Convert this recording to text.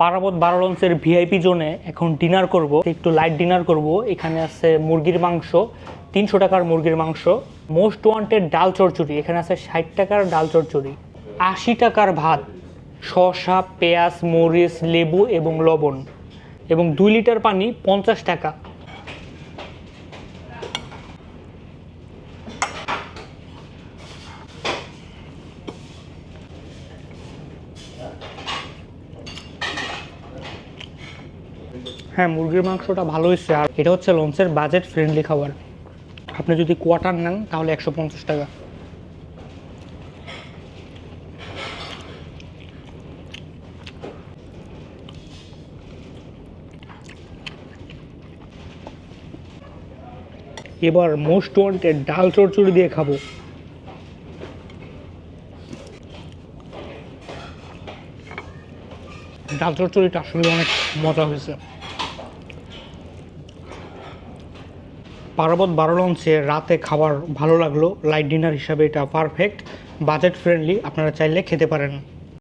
পারাবত বারো লঞ্চের ভিআইপি জোনে এখন ডিনার করব। একটু লাইট ডিনার করব। এখানে আছে মুরগির মাংস, তিনশো টাকার মুরগির মাংস মোস্ট ওয়ান্টেড ডাল চচ্চড়ি এখানে আছে ষাট টাকার ডাল চচ্চড়ি আশি টাকার ভাত, শসা, পেঁয়াজ, মরিচ, লেবু এবং লবণ এবং দুই লিটার পানি পঞ্চাশ টাকা। হ্যাঁ মুরগির মাংসটা ভালো হয়েছে। আর এটা হচ্ছে লঞ্চের বাজেট ফ্রেন্ডলি খাবার। আপনি যদি কোয়াটার নেন, তাহলে একশো পঞ্চাশ টাকা। এবার মোস্ট ওয়ান্টেড ডাল চচ্চড়ি দিয়ে খাব। ডাল চচ্চড়িটা আসলে অনেক মজা হয়েছে। পার্বত বারো লঞ্চে রাতে খাবার ভালো লাগল। লাইট ডিনার হিসাবে এটা পারফেক্ট বাজেট ফ্রেন্ডলি আপনারা চাইলে খেতে পারেন।